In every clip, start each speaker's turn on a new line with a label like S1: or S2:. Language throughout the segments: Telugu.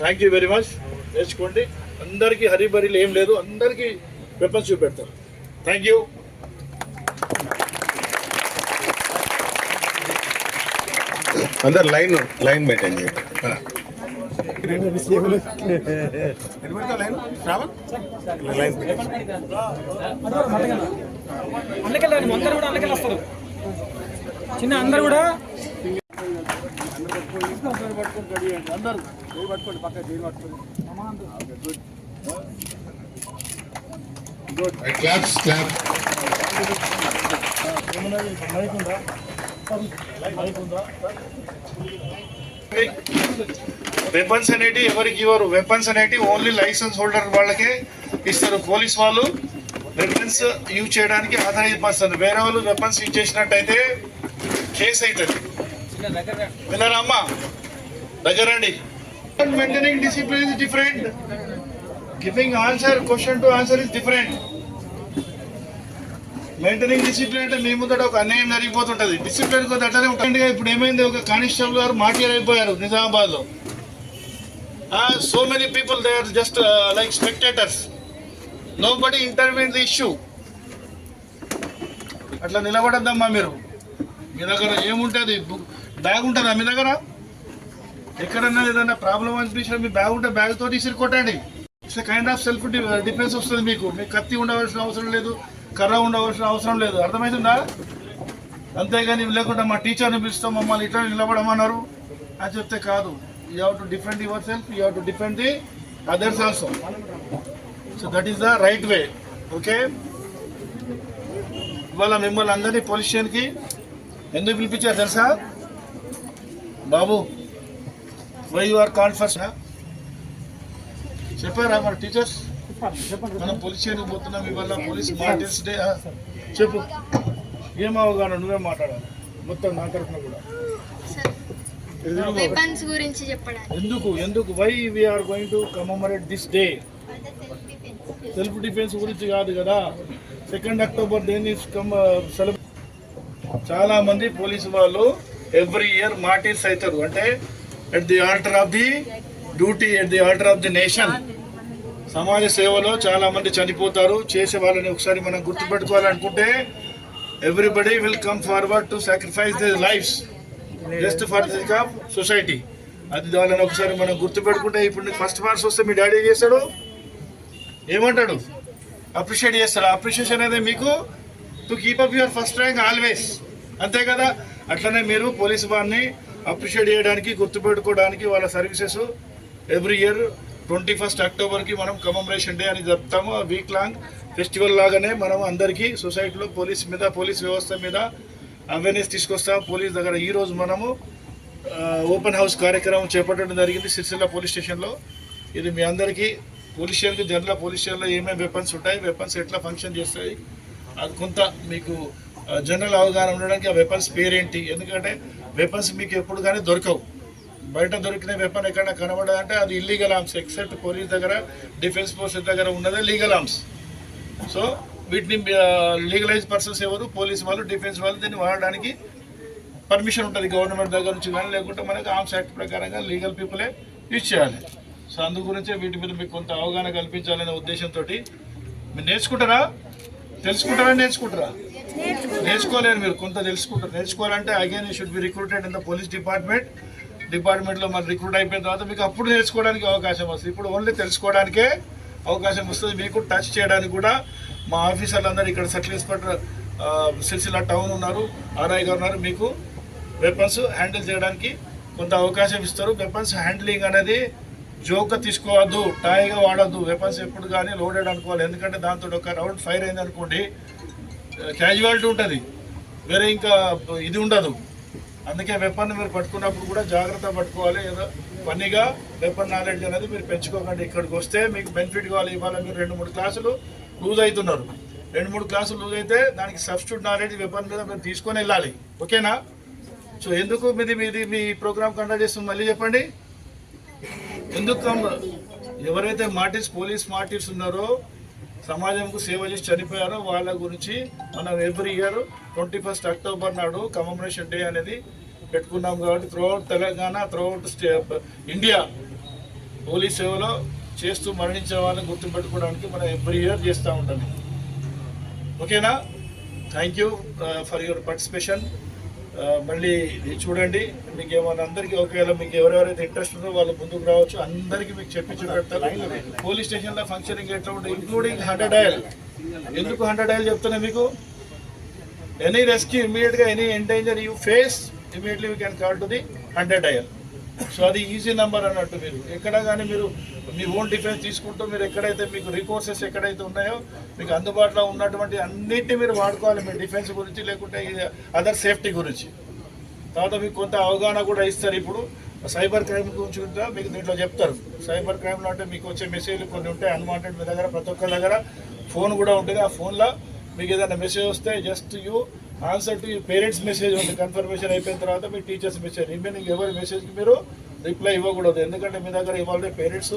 S1: థ్యాంక్ యూ వెరీ మచ్ నేర్చుకోండి. అందరికీ హరిబరిలు ఏం లేదు. అందరికీ వెపన్స్ చూపెడతారు. థ్యాంక్ యూ
S2: అందరు లైన్ లైన్ మెయింటైన్ చేయండి. లైన్
S3: అందుకెళ్ళండి అందరూ కూడా అందుకెళ్ళి వస్తారు. చిన్న అందరు కూడా
S1: అందరూ పట్టుకోండి పక్క జైలు పట్టుకోండి
S2: క్లాప్స్ క్లాప్
S1: మైక్ ఉందా మైక్ ఉందా వెపన్స్ అనేటి ఎవరికి ఇవ్వరు. వెపన్స్ అనేటి ఓన్లీ లైసెన్స్ హోల్డర్ వాళ్ళకే ఇస్తారు. పోలీస్ వాళ్ళు వెపన్స్ యూజ్ చేయడానికి ఆథరైజ్ వేరే వాళ్ళు వెపన్స్ యూజ్ చేసినట్టయితే కేసు అవుతుంది విన్నారా అమ్మా? దగ్గరండి maintaining discipline is different giving answer question to answer is different maintaining discipline అంటే మీ ముందట ఒక అన్యాయం జరిగిపోతుంటది. డిసిప్లిన్ కొద్ది అట్లనే ఉంటుంది. ఇప్పుడు ఏమైంది? ఒక కానిస్టేబుల్ గారు మాటియర్ అయిపోయారు నిజామాబాద్లో so many people they are just like spectators nobody intervene the issue అట్లా నిలబడద్దమ్మా మీరు. మీ దగ్గర ఏముంటుంది? బ్యాగ్ ఉంటుందా మీ దగ్గర? ఎక్కడన్నా ఏదైనా ప్రాబ్లం అనిపించినా మీ బ్యాగ్ ఉంటే బ్యాగ్ తోటి ఇసిరి కొట్టండి. It's kind of self defence వస్తుంది మీకు. మీకు కత్తి ఉండవలసిన అవసరం లేదు కర్ర ఉండవలసిన అవసరం లేదు. అర్థమవుతుందా అంతేగాని లేకుండా మా టీచర్ని పిలుస్తాం మమ్మల్ని ఇట్లా నిలబడమన్నారు. అని చెప్తే కాదు. You have to defend yourself you have to defend the others also so that is the right way okay ఇవాళ మిమ్మల్ని అందరినీ పోలీస్ స్టేషన్కి ఎందుకు పిలిపించారు తెలుసా? బాబు వై యు ఆర్ కాన్ఫర్స్ చెప్పారా మన టీచర్స్ మనం పోలీస్ స్టేషన్కి పోతున్నాం ఇవాళ పోలీస్ మార్టిన్స్ డే చెప్పు. ఏం అవగాహన నువ్వే మాట్లాడాలి. మొత్తం నా తరఫున కూడా. ఎందుకు? ఎందుకు? Why we are going to commemorate this day self defence గురించి కాదు కదా. సెకండ్ అక్టోబర్ దేని సెలబ్రేట్ చాలా మంది పోలీసు వాళ్ళు ఎవ్రీ ఇయర్ మార్టీర్స్ అవుతారు. అంటే at the order of the duty at the order of the nation సమాజ సేవలో చాలా మంది చనిపోతారు. చేసే వాళ్ళని ఒకసారి మనం గుర్తుపెట్టుకోవాలనుకుంటే everybody will come forward to sacrifice the lives just for the of society అది వాళ్ళని ఒకసారి మనం గుర్తుపెట్టుకుంటే ఇప్పుడు ఫస్ట్ మార్క్స్ వస్తే మీ డాడీ చేస్తాడు? ఏమంటాడు? అప్రిషియేట్ చేస్తాడు? అప్రిషియేషన్ అనేది మీకు to keep up your first rank always అంతే కదా? అట్లనే మీరు పోలీస్ వారిని అప్రిషియేట్ చేయడానికి గుర్తుపెట్టుకోవడానికి వాళ్ళ services every year twenty first అక్టోబర్కి మనం కమమరేషన్ డే అని చెప్తాము వీక్ లాంగ్ ఫెస్టివల్ లాగానే మనం అందరికీ సొసైటీలో పోలీస్ మీద పోలీస్ వ్యవస్థ మీద అవేర్నెస్ తీసుకొస్తాం. పోలీస్ దగ్గర ఈరోజు మనము ఓపెన్ హౌస్ కార్యక్రమం చేపట్టడం జరిగింది సిరిసిల్ల పోలీస్ స్టేషన్లో. ఇది మీ అందరికీ పోలీస్ స్టేషన్కి జనరల్ పోలీస్ స్టేషన్లో ఏమేమి వెపన్స్ ఉంటాయి వెపన్స్ ఎట్లా ఫంక్షన్ చేస్తాయి అది కొంత మీకు జనరల్ అవగాహన ఉండడానికి ఆ వెపన్స్ పేరేంటి? ఎందుకంటే వెపన్స్ మీకు ఎప్పుడు కానీ దొరకవు. బయట దొరికిన వెపన్ ఎక్కడ కనబడదంటే అది ఇల్లీగల్ ఆర్మ్స్ ఎక్సెప్ట్ పోలీస్ దగ్గర డిఫెన్స్ ఫోర్స్ దగ్గర ఉన్నదే లీగల్ ఆర్మ్స్ సో వీటిని లీగలైజ్ పర్సన్స్ ఎవరు? పోలీస్ వాళ్ళు డిఫెన్స్ వాళ్ళు దీన్ని వాడడానికి పర్మిషన్ ఉంటుంది. గవర్నమెంట్ దగ్గర నుంచి కానీ లేకుంటే మనకి ఆర్మ్స్ యాక్ట్ ప్రకారంగా లీగల్ పీపులే యూజ్ చేయాలి. సో అందు గురించే వీటి మీద మీకు కొంత అవగాహన కల్పించాలనే ఉద్దేశంతో మీరు నేర్చుకుంటారా? తెలుసుకుంటారా? నేర్చుకుంటారా? నేర్చుకోలేరు మీరు కొంత తెలుసుకుంటారు. నేర్చుకోవాలంటే again you should be recruited in the police department డిపార్ట్మెంట్లో మరి రిక్రూట్ అయిపోయిన తర్వాత మీకు అప్పుడు నేర్చుకోవడానికి అవకాశం వస్తుంది. ఇప్పుడు ఓన్లీ తెలుసుకోవడానికే అవకాశం వస్తుంది. మీకు టచ్ చేయడానికి కూడా మా ఆఫీసర్లు అందరూ ఇక్కడ సర్కిల్ ఇన్స్పెక్టర్ సిరిసిల్ల టౌన్ ఉన్నారు. ఆర్ఐ గారు ఉన్నారు. మీకు వెపన్స్ హ్యాండిల్ చేయడానికి కొంత అవకాశం ఇస్తారు. వెపన్స్ హ్యాండ్లింగ్ అనేది జోక్గా తీసుకోవద్దు టాయిగా వాడద్దు. వెపన్స్ ఎప్పుడు కానీ లోడెడ్ అనుకోవాలి. ఎందుకంటే దాంతో ఒక రౌండ్ ఫైర్ అయింది అనుకోండి క్యాజువాలిటీ ఉంటుంది. వేరే ఇంకా ఇది ఉండదు. అందుకే వెపన్ మీరు పట్టుకున్నప్పుడు కూడా జాగ్రత్త పట్టుకోవాలి. ఏదో పనిగా వెపన్ నాలెడ్జ్ అనేది మీరు పెంచుకోకండి. ఇక్కడికి వస్తే మీకు బెనిఫిట్ కావాలి. ఇవాళ మీరు రెండు మూడు క్లాసులు లూజ్ అవుతున్నారు. రెండు మూడు క్లాసులు లూజ్ అయితే దానికి సబ్స్టిట్యూట్ నాలెడ్జ్ వెపన్ మీద మీరు తీసుకొని వెళ్ళాలి. ఓకేనా? సో ఎందుకు మీది మీది మీ ప్రోగ్రామ్ కండక్ట్ చేస్తుంది? మళ్ళీ చెప్పండి. ఎందుకు ఎవరైతే మార్టిస్ పోలీస్ మార్టిస్ ఉన్నారో సమాజంకు సేవ చేసి చనిపోయారో వాళ్ళ గురించి మనం every year twenty first October నాడు కమమరేషన్ డే అనేది పెట్టుకున్నాం కాబట్టి throughout Telangana throughout state India police సేవలో చేస్తూ మరణించే వాళ్ళని గుర్తుపెట్టుకోవడానికి మనం ఎవ్రీ ఇయర్ చేస్తూ ఉంటాం ఓకేనా thank you for your participation మళ్ళీ చూడండి. మీకు ఏమైనా అందరికీ ఒకవేళ మీకు ఎవరెవరైతే ఇంట్రెస్ట్ ఉందో వాళ్ళు ముందుకు రావచ్చు. అందరికీ మీకు చెప్పి చూపెడతారు పోలీస్ స్టేషన్లో ఫంక్షనింగ్ ఎట్లా ఉంటుంది ఇంక్లూడింగ్ హండ్రెడ్ డయల్ ఎందుకు హండ్రెడ్ డయల్ చెప్తున్నా మీకు? ఎనీ రెస్క్యూ ఇమీడియట్గా any endanger you face immediately we can call to the hundred dial so అది ఈజీ నెంబర్ అన్నట్టు మీరు. ఎక్కడ కానీ మీరు మీ ఓన్ డిఫెన్స్ తీసుకుంటూ మీరు ఎక్కడైతే మీకు రికోర్సెస్ ఎక్కడైతే ఉన్నాయో మీకు అందుబాటులో ఉన్నటువంటి అన్నిటిని మీరు వాడుకోవాలి మీ డిఫెన్స్ గురించి లేకుంటే అదర్ సేఫ్టీ గురించి. తర్వాత మీకు కొంత అవగాహన కూడా ఇస్తారు ఇప్పుడు. సైబర్ క్రైమ్ గురించి కూడా మీకు దీంట్లో చెప్తారు. సైబర్ క్రైమ్లో అంటే మీకు వచ్చే మెసేజ్లు కొన్ని ఉంటాయి అన్వాంటెడ్ మీ దగ్గర ప్రతి ఒక్కరి దగ్గర. ఫోన్ కూడా ఉంటుంది. ఆ ఫోన్లో మీకు ఏదైనా మెసేజ్ వస్తే just you answer to parents message ఉంది. కన్ఫర్మేషన్ అయిపోయిన తర్వాత మీ టీచర్స్ మెసేజ్ రిమైనింగ్ ఎవరి మెసేజ్కి మీరు రిప్లై ఇవ్వకూడదు. ఎందుకంటే మీ దగ్గర ఇవాళ పేరెంట్స్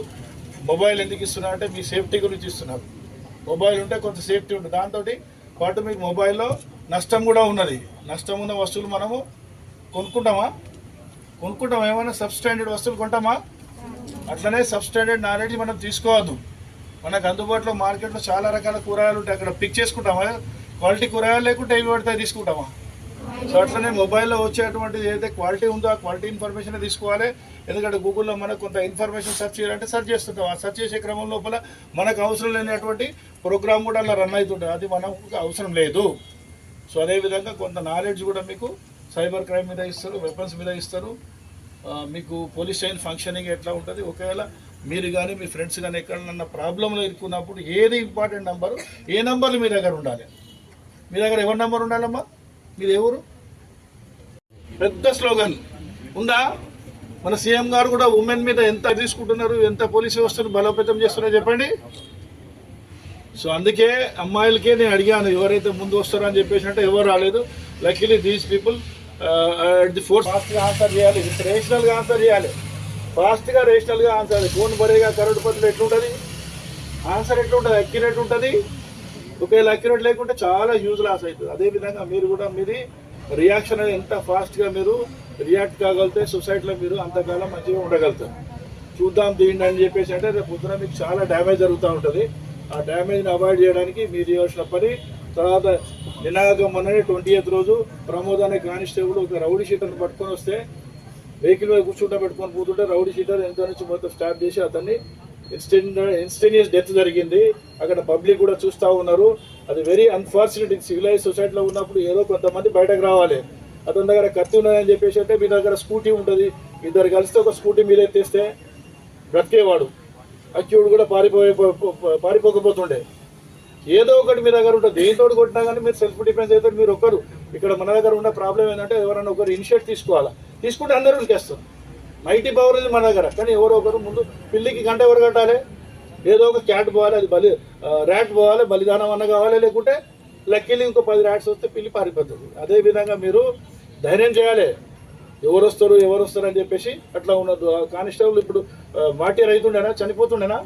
S1: మొబైల్ ఎందుకు ఇస్తున్నారు అంటే మీ సేఫ్టీ గురించి ఇస్తున్నారు. మొబైల్ ఉంటే కొంత సేఫ్టీ ఉంటుంది. దాంతో పాటు మీకు మొబైల్లో నష్టం కూడా ఉన్నది. నష్టం ఉన్న వస్తువులు మనము కొనుక్కుంటామా? కొనుక్కుంటాం ఏమైనా సబ్ స్టాండర్డ్ వస్తువులు కొంటామా? అట్లనే సబ్స్టాండర్డ్ నాలెడ్జ్ మనం తీసుకోవద్దు. మనకు అందుబాటులో మార్కెట్లో చాలా రకాల కూరగాయలు ఉంటాయి. అక్కడ పిక్ చేసుకుంటామా? క్వాలిటీ కూరగాయలు లేకుంటే ఏమి పడితే తీసుకుంటామా? సో అట్లనే మొబైల్లో వచ్చేటువంటిది ఏదైతే క్వాలిటీ ఉందో ఆ క్వాలిటీ ఇన్ఫర్మేషన్ తీసుకోవాలి. ఎందుకంటే గూగుల్లో మనకు కొంత ఇన్ఫర్మేషన్ సెర్చ్ చేయాలంటే సెర్చ్ చేస్తుంటాం. ఆ సెర్చ్ చేసే క్రమం లోపల మనకు అవసరం లేనటువంటి ప్రోగ్రామ్ కూడా అలా రన్ అవుతుంటుంది. అది మనకు అవసరం లేదు. సో అదేవిధంగా కొంత నాలెడ్జ్ కూడా మీకు సైబర్ క్రైమ్ మీద ఇస్తారు వెపన్స్ మీద ఇస్తారు. మీకు పోలీస్ స్టేషన్ ఫంక్షనింగ్ ఎట్లా ఉంటుంది? ఒకవేళ మీరు కానీ మీ ఫ్రెండ్స్ కానీ ఎక్కడన్నా ప్రాబ్లంలో ఇరుక్కున్నప్పుడు ఏది ఇంపార్టెంట్ నెంబరు ఏ నెంబర్లు మీ దగ్గర ఉండాలి? మీ దగ్గర ఎవరి నెంబర్ ఉండాలమ్మా? మీరు ఎవరు పెద్ద స్లోగన్. ఉందా? మన సీఎం గారు కూడా ఉమెన్ మీద ఎంత తీసుకుంటున్నారు ఎంత పోలీస్ వ్యవస్థను బలోపేతం చేస్తున్నారో చెప్పండి. సో అందుకే అమ్మాయిలకే నేను అడిగాను ఎవరైతే ముందు వస్తారో అని చెప్పేసి అంటే ఎవరు రాలేదు. Luckily these people at the force ఫాస్ట్గా ఆన్సర్ చేయాలి. రేషనల్గా ఆన్సర్ చేయాలి. ఫాస్ట్గా రేషనల్గా ఆన్సర్ ఫోన్ బరేగా కరెంటు పత్రులు ఎట్లుంటుంది? ఆన్సర్ ఎట్లుంటుంది? అక్యురేట్ ఉంటుంది? ఒకవేళ అక్యురేట్ లేకుంటే చాలా యూజ్ లాస్ అవుతుంది. అదేవిధంగా మీరు కూడా మీది రియాక్షన్ అనేది ఎంత ఫాస్ట్గా మీరు రియాక్ట్ కాగలితే సొసైటీలో మీరు అంతకాలం మంచిగా ఉండగలుగుతారు. చూద్దాం దీన్ని అని చెప్పేసి అంటే రేపు పొద్దున మీకు చాలా డ్యామేజ్ జరుగుతూ ఉంటుంది. ఆ డ్యామేజ్ని అవాయిడ్ చేయడానికి మీరు చేయాల్సిన పని తర్వాత నినాగం మొన్ననే ట్వంటీ ఎయిత్ రోజు ప్రమోద్ అనే కానిస్టేబుల్ ఒక రౌడీ షీటర్ని పట్టుకొని వస్తే వెహికల్ మీద కూర్చుంటా పెట్టుకొని పోతుంటే రౌడీ షీటర్ ఎంత నుంచి మొత్తం స్టాప్ చేసి అతన్ని ఇన్స్టెంట్ ఇన్స్టెనియస్ డెత్ జరిగింది. అక్కడ పబ్లిక్ కూడా చూస్తూ ఉన్నారు. అది వెరీ అన్ఫార్చునేట్ సివిలైజ్ సొసైటీలో ఉన్నప్పుడు ఏదో కొంతమంది బయటకు రావాలి. అతని దగ్గర కత్తి ఉన్నదని చెప్పేసి అంటే మీ దగ్గర స్కూటీ ఉంటుంది. ఇద్దరు కలిస్తే ఒక స్కూటీ మీద ఎత్తేస్తే బ్రతికేవాడు. అక్యూడ్ కూడా పారిపోయే పారిపోకపోతుండే. ఏదో ఒకటి మీ దగ్గర ఉంటుంది. దేనితో కొట్టినా కానీ మీరు సెల్ఫ్ డిఫెన్స్ అయితే మీరు ఒకరు ఇక్కడ మన దగ్గర ఉన్న ప్రాబ్లం ఏంటంటే ఎవరైనా ఒకరు ఇనిషియేట్ తీసుకోవాలా? తీసుకుంటే అందరూ ఉరికేస్తారు. మైటీ పవర్ ఉంది మన దగ్గర. కానీ ఎవరో ఒకరు ముందు పిల్లికి గంట ఎవరు కట్టాలి? ఏదో ఒక క్యాట్ పోవాలి అది బలి ర్యాట్ పోవాలి బలిదానం అన్న కావాలి లేకుంటే లక్కీలు ఇంకో పది ర్యాట్స్ వస్తే పిల్లి పారిపోతుంది. అదే విధంగా మీరు ధైర్యం చేయాలి. ఎవరు వస్తారు ఎవరు వస్తారు అని చెప్పేసి అట్లా ఉన్నది ఆ కానిస్టేబుల్ ఇప్పుడు మాటి రైతుండేనా? చనిపోతుండేనా?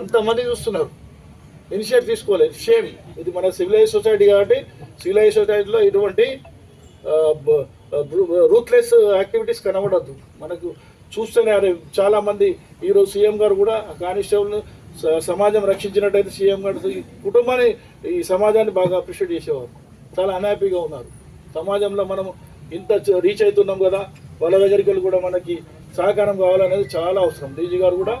S1: అంతమంది చూస్తున్నారు. ఇనిషియేట్ తీసుకోలేదు. షేమ్ ఇది మన సివిలైజ్ సొసైటీ కాబట్టి సివిలైజ్ సొసైటీలో ఇటువంటి రూత్లెస్ యాక్టివిటీస్ కనబడద్దు. మనకు చూస్తేనే అరే చాలామంది ఈరోజు సీఎం గారు కూడా ఆ కానిస్టేబుల్ సమాజం రక్షించినట్టయితే సీఎం గారు ఈ కుటుంబాన్ని ఈ సమాజాన్ని బాగా అప్రిషియేట్ చేసేవారు. చాలా అన్హ్యాపీగా ఉన్నారు. సమాజంలో మనం ఇంత రీచ్ అవుతున్నాం కదా వాళ్ళ దగ్గరికి వెళ్ళి కూడా మనకి సహకారం కావాలనేది చాలా అవసరం. డీజీ గారు కూడా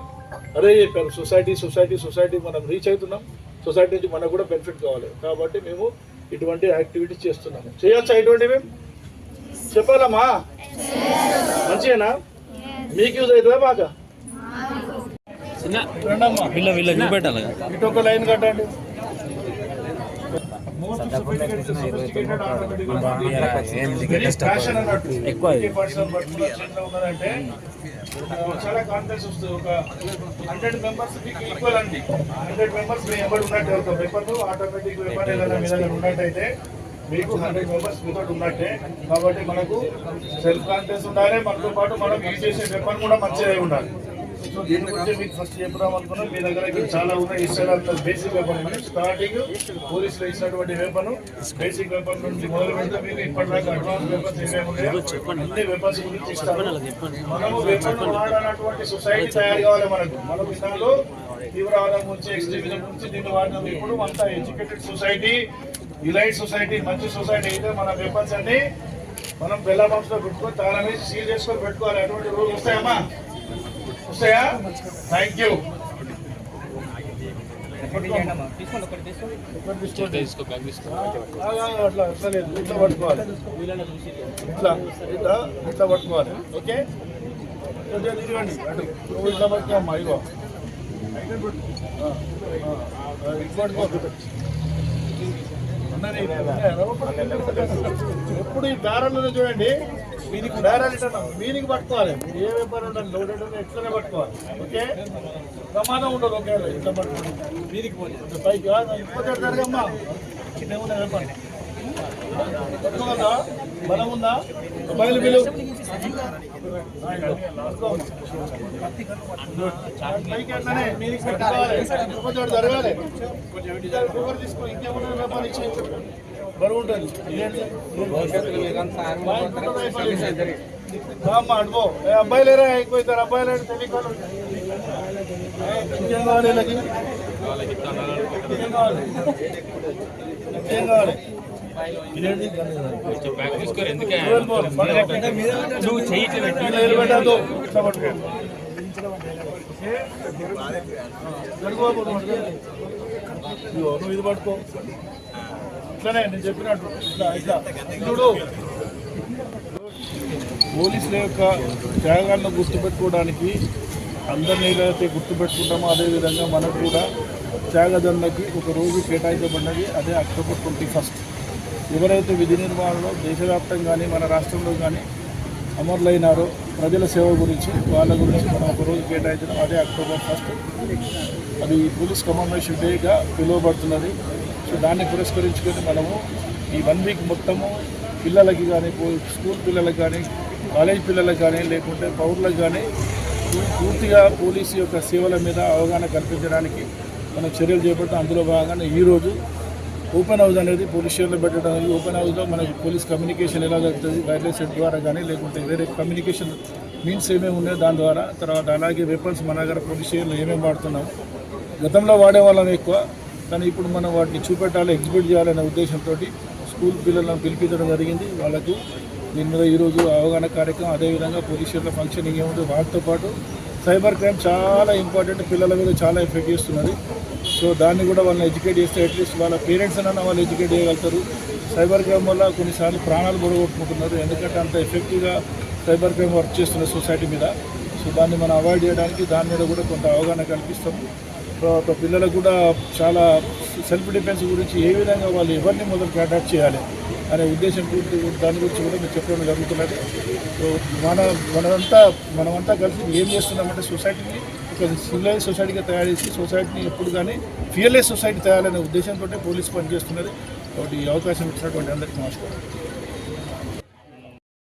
S1: అదే చెప్పారు. సొసైటీ సొసైటీ సొసైటీ మనం రీచ్ అవుతున్నాం. సొసైటీ నుంచి మనకు కూడా బెనిఫిట్ కావాలి. కాబట్టి మేము ఇటువంటి యాక్టివిటీస్ చేస్తున్నాము. చేయొచ్చా ఇటువంటి మేము చెప్పాలమ్మా? మంచిగానా? మీకు యూజ్ అవుతుందా బాగా? ఇటు ఒక లైన్ కట్టండి.
S4: ఎక్కువ
S1: చాలా కాన్ఫిడెన్స్ వస్తుంది ఒక హండ్రెడ్ మెంబర్స్ మీకు ఈక్వల్ అండి హండ్రెడ్ మెంబర్స్ మీ ఎంబడి ఉన్నట్టే ఆటోమేటిక్ ఏదైనా ఉన్నట్టయితే మీకు హండ్రెడ్ మెంబర్స్ మీతో ఉన్నట్టే. కాబట్టి మనకు సెల్ఫ్ కాన్ఫిడెన్స్ ఉండాలి మనతో పాటు మనం యూజ్ చేసే వెపన్ కూడా మంచిగా ఉండాలి. సో దీని గురించి మీకు ఫస్ట్ చెప్పుదాం అనుకున్నాం. మీ దగ్గర చాలా ఉన్నాయి. ఇస్తారు బేసిక్ వెపన్ స్టార్టింగ్ పోలీసులు ఇచ్చినటువంటి వెపన్ బేసిక్ వెపన్ నుంచి మొదలు పెడితే మీకు ఇప్పటిదాకా అడ్వాన్స్ వెపన్స్ ఏమేమి అన్ని వెపన్స్ గురించి ఇస్తారు మనము వెపన్ వాడనటువంటి సొసైటీ తయారు కావాలి మనకు. మన విధానంలో తీవ్రవాదం గురించి ఎక్స్ట్రీమిజం గురించి దీన్ని వాడినాం ఇప్పుడు అంతా ఎడ్యుకేటెడ్ సొసైటీ యులైట్ సొసైటీ మంచి సొసైటీ అయితే మన వెపన్స్ అన్ని మనం బెల్ల బాక్స్లో పెట్టుకొని తాళం వేసి సీల్ చేసుకొని పెట్టుకోవాలి. అటువంటి రూల్ వస్తాయమ్మా? వస్తాయా? థ్యాంక్ యూ అట్లా అట్లా లేదు. ఇట్లా పట్టుకోవాలి. ఇట్లా ఇట్లా ఇట్లా పట్టుకోవాలి. ఓకే? కొంచెం ఇదిగోండి అటు ఇట్లా పట్టుకోమ్మా ఇగో ఆ, ఆ, ఇట్లా పట్టుకో అన్నది ఎప్పుడు ఈ దారాలను చూడండి మీనికి దారాలు ఇట్లా మీదికి పట్టుకోవాలి. మీరు ఏ వ్యాపారం ఉండాలి లోడెడ్ ఎట్లనే పట్టుకోవాలి. ఓకే? ప్రమాదం ఉండదు ఒకవేళ ఇట్లా పట్టుకోండి మీనికి పోయి పైకి ఇంకొక జరగమ్మా. చిన్న ఉన్న వ్యాపారం బలం ఉందా? మొబైల్ బిల్లు పైకి అబ్బాయి లేరా? అయిపోతారు అబ్బాయి లేరు. తెలియకోవాలి కావాలి కావాలి
S3: నువ్వు
S1: ఇది పట్టుకో ఇట్లానే నేను చెప్పినట్టు ఇట్లా ఇట్లా చూడు పోలీసుల యొక్క త్యాగాలను గుర్తుపెట్టుకోవడానికి అందరినీ ఏదైతే గుర్తుపెట్టుకుంటామో అదేవిధంగా మనకు కూడా త్యాగదండకి ఒక రోజు కేటాయించబడినది అదే అక్టోబర్ ట్వంటీ ఫస్ట్ ఎవరైతే విధి నిర్వహణలో దేశవ్యాప్తంగా కానీ మన రాష్ట్రంలో కానీ అమరులైనారో ప్రజల సేవ గురించి వాళ్ళ గురించి మనం ఒక రోజు కేటాయించడం అదే అక్టోబర్ ఫస్ట్. అది పోలీస్ కమాండేషన్ డేగా పిలువబడుతున్నది. సో దాన్ని పురస్కరించుకొని మనము ఈ వన్ వీక్ మొత్తము పిల్లలకి కానీ పో- స్కూల్ పిల్లలకు కానీ కాలేజ్ పిల్లలకు కానీ లేకుంటే పౌరులకు కానీ పూర్తిగా పోలీసు యొక్క సేవల మీద అవగాహన కల్పించడానికి మనం చర్యలు చేపడతాం అందులో భాగంగా ఈరోజు ఓపెన్ హౌస్ అనేది పోలీస్ స్టేషన్లో పెట్టడం అనేది ఓపెన్ హౌస్లో మనకి పోలీస్ కమ్యూనికేషన్ ఎలా జరుగుతుంది వైర్లెస్ సెట్ ద్వారా కానీ లేకుంటే వేరే కమ్యూనికేషన్ మీన్స్ ఏమేమి ఉన్నాయో దాని ద్వారా తర్వాత అలాగే వెపన్స్ మన దగ్గర పోలీస్ స్టేషన్లో ఏమేమి వాడుతున్నాం. గతంలో వాడే వాళ్ళం ఎక్కువ కానీ ఇప్పుడు మనం వాటిని చూపెట్టాలి ఎగ్జిబిట్ చేయాలనే ఉద్దేశంతో స్కూల్ పిల్లలను పిలిపించడం జరిగింది. వాళ్ళకు దీని మీద ఈరోజు అవగాహన కార్యక్రమం అదేవిధంగా పోలీస్ స్టేషన్లో ఫంక్షనింగ్ ఏముంది వాటితో పాటు సైబర్ క్రైమ్ చాలా ఇంపార్టెంట్ పిల్లల మీద చాలా ఎఫెక్ట్ చేస్తున్నది. సో దాన్ని కూడా వాళ్ళని ఎడ్యుకేట్ చేస్తే అట్లీస్ట్ వాళ్ళ పేరెంట్స్ అన్న వాళ్ళు ఎడ్యుకేట్ చేయగలుగుతారు. సైబర్ క్రైమ్ వల్ల కొన్నిసార్లు ప్రాణాలు గొడవట్టుకుంటున్నారు ఎందుకంటే అంత ఎఫెక్టివ్గా సైబర్ క్రైమ్ వర్క్ చేస్తున్న సొసైటీ మీద. సో దాన్ని మనం అవాయిడ్ చేయడానికి దాని మీద కూడా కొంత అవగాహన కల్పిస్తాం. తర్వాత పిల్లలకు కూడా చాలా సెల్ఫ్ డిఫెన్స్ గురించి ఏ విధంగా వాళ్ళు ఎవరిని మొదలు అడాప్ట్ చేయాలి అనే ఉద్దేశం గురించి దాని గురించి కూడా మీరు చెప్పడం జరుగుతున్నది. సో మన మనమంతా మనమంతా కలిసి ఏం చేస్తున్నామంటే సొసైటీని ఒక సివిలైజ్ సొసైటీగా తయారు చేసి సొసైటీని ఎప్పుడు కానీ ఫియర్లెస్ సొసైటీ తయారనే ఉద్దేశంతో పోలీస్ పనిచేస్తున్నది. కాబట్టి ఈ అవకాశం ఇచ్చినటువంటి అందరికీ నమస్కారం.